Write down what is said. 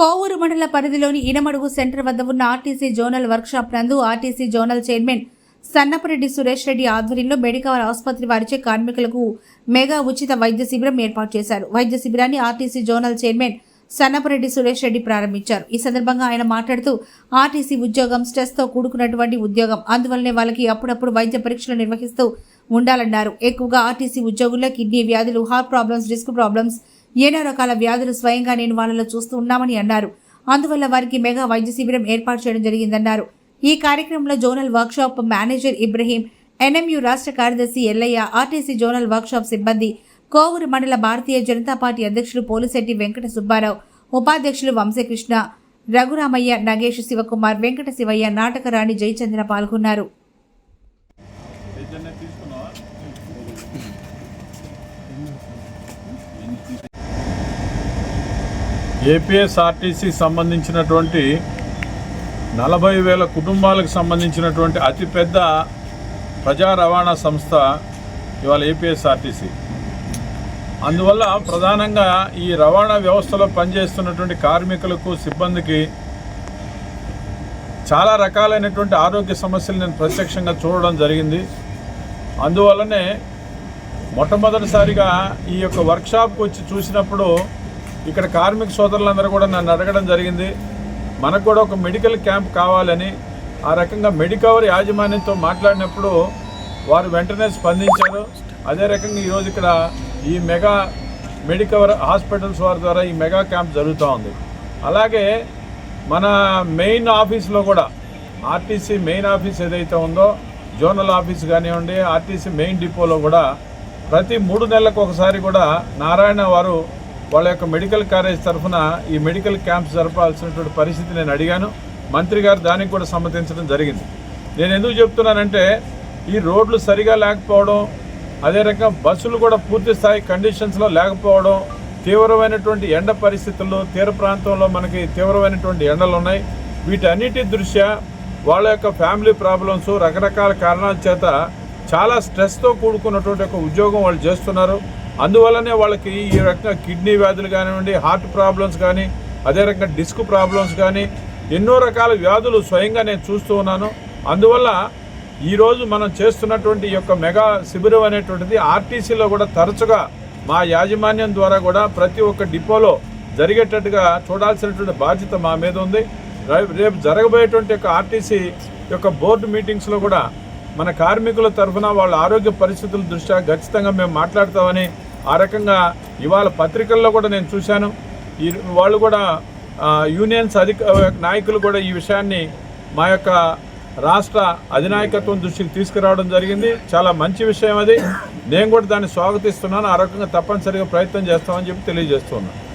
కోవూరు మండల పరిధిలోని ఇనమడుగు సెంటర్ వద్ద ఉన్న ఆర్టీసీ జోనల్ వర్క్షాప్ నందు RTC zonal chairman Sannapareddy Suresh Reddy ఆధ్వర్యంలో మెడికవర్ ఆసుపత్రి వారిచే కార్మికులకు మెగా ఉచిత వైద్య శిబిరం ఏర్పాటు చేశారు. వైద్య శిబిరాన్ని RTC zonal chairman Sannapareddy Suresh Reddy ప్రారంభించారు. ఈ సందర్భంగా ఆయన మాట్లాడుతూ ఆర్టీసీ ఉద్యోగం స్ట్రెస్తో కూడుకున్నటువంటి ఉద్యోగం. అందువల్లనే వాళ్ళకి అప్పుడప్పుడు వైద్య పరీక్షలు నిర్వహిస్తూ ఉండాలన్నారు. ఎక్కువగా ఆర్టీసీ ఉద్యోగుల్లో కిడ్నీ వ్యాధులు హార్ట్ ప్రాబ్లమ్స్ డిస్క్ ప్రాబ్లమ్స్ ఎన్నో రకాల వ్యాధులు స్వయంగా నేను వాళ్ళలో చూస్తూ ఉన్నామని అన్నారు. అందువల్ల వారికి మెగా వైద్య శిబిరం ఏర్పాటు చేయడం జరిగిందన్నారు. ఈ కార్యక్రమంలో zonal workshop manager Ibrahim NMU రాష్ట్ర కార్యదర్శి ఎల్లయ్య ఆర్టీసీ జోనల్ వర్క్షాప్ సిబ్బంది కోవూరు మండల భారతీయ జనతా పార్టీ అధ్యక్షులు పోలిశెట్టి వెంకట సుబ్బారావు ఉపాధ్యక్షులు వంశకృష్ణ రఘురామయ్య నగేష్ శివకుమార్ వెంకట శివయ్య నాటకరాణి జయచంద్ర పాల్గొన్నారు. ఏపీఎస్ఆర్టీసీ సంబంధించినటువంటి నలభై వేల కుటుంబాలకు సంబంధించినటువంటి అతిపెద్ద ప్రజా రవాణా సంస్థ ఇవాళ ఏపీఎస్ఆర్టీసీ. అందువల్ల ప్రధానంగా ఈ రవాణా వ్యవస్థలో పనిచేస్తున్నటువంటి కార్మికులకు సిబ్బందికి చాలా రకాలైనటువంటి ఆరోగ్య సమస్యలు నేను ప్రత్యక్షంగా చూడడం జరిగింది. అందువల్లనే మొట్టమొదటిసారిగా ఈ యొక్క వర్క్షాప్కి వచ్చి చూసినప్పుడు ఇక్కడ కార్మిక సోదరులందరూ కూడా నన్ను అడగడం జరిగింది. మనకు కూడా ఒక మెడికల్ క్యాంప్ కావాలని. ఆ రకంగా మెడికవర్ యాజమాన్యంతో మాట్లాడినప్పుడు వారు వెంటనే స్పందించారు. అదే రకంగా ఈరోజు ఇక్కడ ఈ మెగా మెడికవర్ హాస్పిటల్స్ వారి ద్వారా ఈ మెగా క్యాంప్ జరుగుతూ ఉంది. అలాగే మన మెయిన్ ఆఫీస్లో కూడా ఆర్టీసీ మెయిన్ ఆఫీస్ ఏదైతే ఉందో జోనల్ ఆఫీస్ కానివ్వండి ఆర్టీసీ మెయిన్ డిపోలో కూడా ప్రతి మూడు నెలలకు ఒకసారి కూడా నారాయణ వారు వాళ్ళ యొక్క మెడికల్ కాలేజ్ తరఫున ఈ మెడికల్ క్యాంప్స్ జరపాల్సినటువంటి పరిస్థితి నేను అడిగాను. మంత్రి గారు దానికి కూడా సమ్మతించడం జరిగింది. నేను ఎందుకు చెప్తున్నానంటే ఈ రోడ్లు సరిగా లేకపోవడం అదే రకంగా బస్సులు కూడా పూర్తి స్థాయి కండిషన్స్లో లేకపోవడం తీవ్రమైనటువంటి ఎండ పరిస్థితుల్లో తీర ప్రాంతంలో మనకి తీవ్రమైనటువంటి ఎండలు ఉన్నాయి. వీటన్నిటి దృష్ట్యా వాళ్ళ యొక్క ఫ్యామిలీ ప్రాబ్లమ్స్ రకరకాల కారణాల చేత చాలా స్ట్రెస్తో కూడుకున్నటువంటి ఒక ఉద్యోగం వాళ్ళు చేస్తున్నారు. అందువల్లనే వాళ్ళకి ఈ రకంగా కిడ్నీ వ్యాధులు కానివ్వండి హార్ట్ ప్రాబ్లమ్స్ కానీ అదే రకంగా డిస్క్ ప్రాబ్లమ్స్ కానీ ఎన్నో రకాల వ్యాధులు స్వయంగా నేను చూస్తూ ఉన్నాను. అందువల్ల ఈరోజు మనం చేస్తున్నటువంటి ఈ యొక్క మెగా శిబిరం అనేటువంటిది ఆర్టీసీలో కూడా తరచుగా మా యాజమాన్యం ద్వారా కూడా ప్రతి ఒక్క డిపోలో జరిగేటట్టుగా చూడాల్సినటువంటి బాధ్యత మా మీద ఉంది. రేపు- రేపు జరగబోయేటువంటి యొక్క ఆర్టీసీ యొక్క బోర్డు మీటింగ్స్లో కూడా మన కార్మికుల తరఫున వాళ్ళ ఆరోగ్య పరిస్థితుల దృష్ట్యా ఖచ్చితంగా మేము మాట్లాడతామని ఆ రకంగా ఇవాళ పత్రికల్లో కూడా నేను చూశాను. ఈ వాళ్ళు కూడా యూనియన్స్ అధిక నాయకులు కూడా ఈ విషయాన్ని మా యొక్క రాష్ట్ర అధినాయకత్వం దృష్టికి తీసుకురావడం జరిగింది. చాలా మంచి విషయం అది. నేను కూడా దాన్ని స్వాగతిస్తున్నాను. ఆ రకంగా తప్పనిసరిగా ప్రయత్నం చేస్తామని చెప్పి తెలియజేస్తున్నాను.